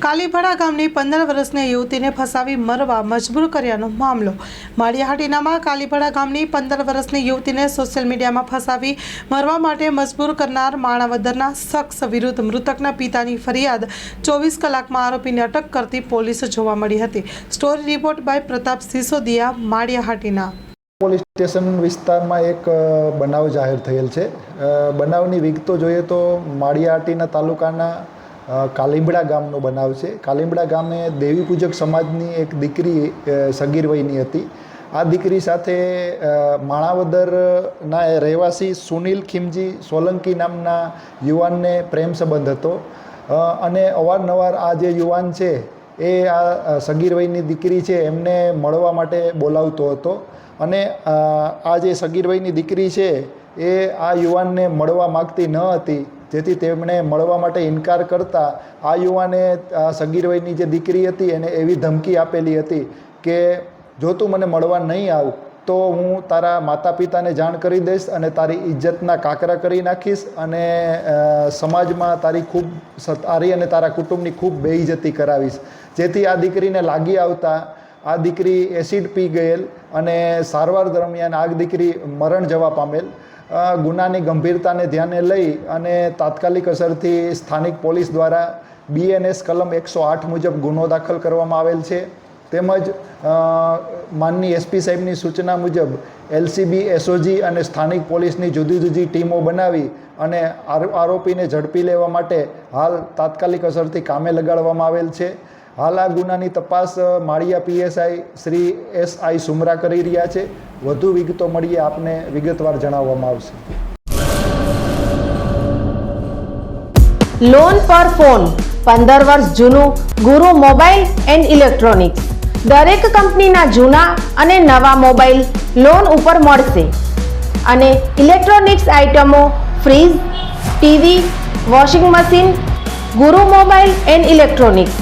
કાલીભડા ગામની પંદર વર્ષની યુવતીને ફસાવી મરવા મજબૂર કર્યાનો મામલો. માળિયાહાટીનામાં કાલીભડા ગામની પંદર વર્ષની યુવતીને સોશિયલ મીડિયામાં ફસાવી મરવા માટે મજબૂર કરનાર માણાવદરના શખ્સ વિરુદ્ધ મૃતકના પિતાની ફરિયાદ ચોવીસ કલાકમાં આરોપીને અટક કરતી પોલીસ જોવા મળી હતી. Story report by Pratap Sisodia, Maliyahatina. Police station વિસ્તારમાં એક બનાવ જાહેર થયેલ છે. બનાવની વિગતો જોઈએ તો માળિયાહાટીના તાલુકાના કાલિંબડા ગામનો બનાવ છે. કાલિંબડા ગામે દેવી પૂજક સમાજની એક દીકરી સગીર વયની હતી. આ દીકરી સાથે માણાવદરના રહેવાસી સુનિલ ખીમજી સોલંકી નામના યુવાનને પ્રેમ સંબંધ હતો. અને અવારનવાર આ જે યુવાન છે, એ આ સગીર વયની દીકરી છે, એમને મળવા માટે બોલાવતો હતો. અને આ જે સગીર વયની દીકરી છે, એ આ યુવાનને મળવા માગતી ન હતી. જેથી તેમણે મળવા માટે ઇનકાર કરતા આ યુવાને, આ સગીર વયની જે દીકરી હતી એને એવી ધમકી આપેલી હતી કે જો તું મને મળવા નહીં આવ, તો હું તારા માતા પિતાને જાણ કરી દઈશ અને તારી ઇજ્જતના કાકરા કરી નાખીશ અને સમાજમાં તારી ખૂબ સારી અને તારા કુટુંબની ખૂબ બેઇજ્જતી કરાવીશ. જેથી આ દીકરીને લાગી આવતા આ દીકરી એસિડ પી ગયેલ અને સારવાર દરમિયાન આ દીકરી મરણ જવા પામેલ. ગુનાની ગંભીરતાને ધ્યાને લઈ અને તાત્કાલિક અસરથી સ્થાનિક પોલીસ દ્વારા બીએનએસ કલમ એકસો આઠ મુજબ ગુનો દાખલ કરવામાં આવેલ છે. તેમજ માનની એસપી સાહેબની સૂચના મુજબ એલસીબી એસઓજી અને સ્થાનિક પોલીસની જુદી જુદી ટીમો બનાવી અને આરો- આરોપીને ઝડપી લેવા માટે હાલ તાત્કાલિક અસરથી કામે લગાડવામાં આવેલ છે. હાલ આ ગુનાની તપાસ Maliya PSI Shri S I Sumra કરી રહ્યા છે. વધુ વિગતો મળીએ આપને વિગતવાર જણાવવામાં આવશે. લોન પર ફોન પંદર વર્ષ જૂનું, ગુરુ મોબાઈલ એન્ડ ઇલેક્ટ્રોનિક્સ. દરેક કંપનીના જૂના અને નવા મોબાઈલ લોન ઉપર મળશે. અને ઇલેક્ટ્રોનિક્સ આઇટમો fridge, TV, washing machine, Guru mobile and electronics.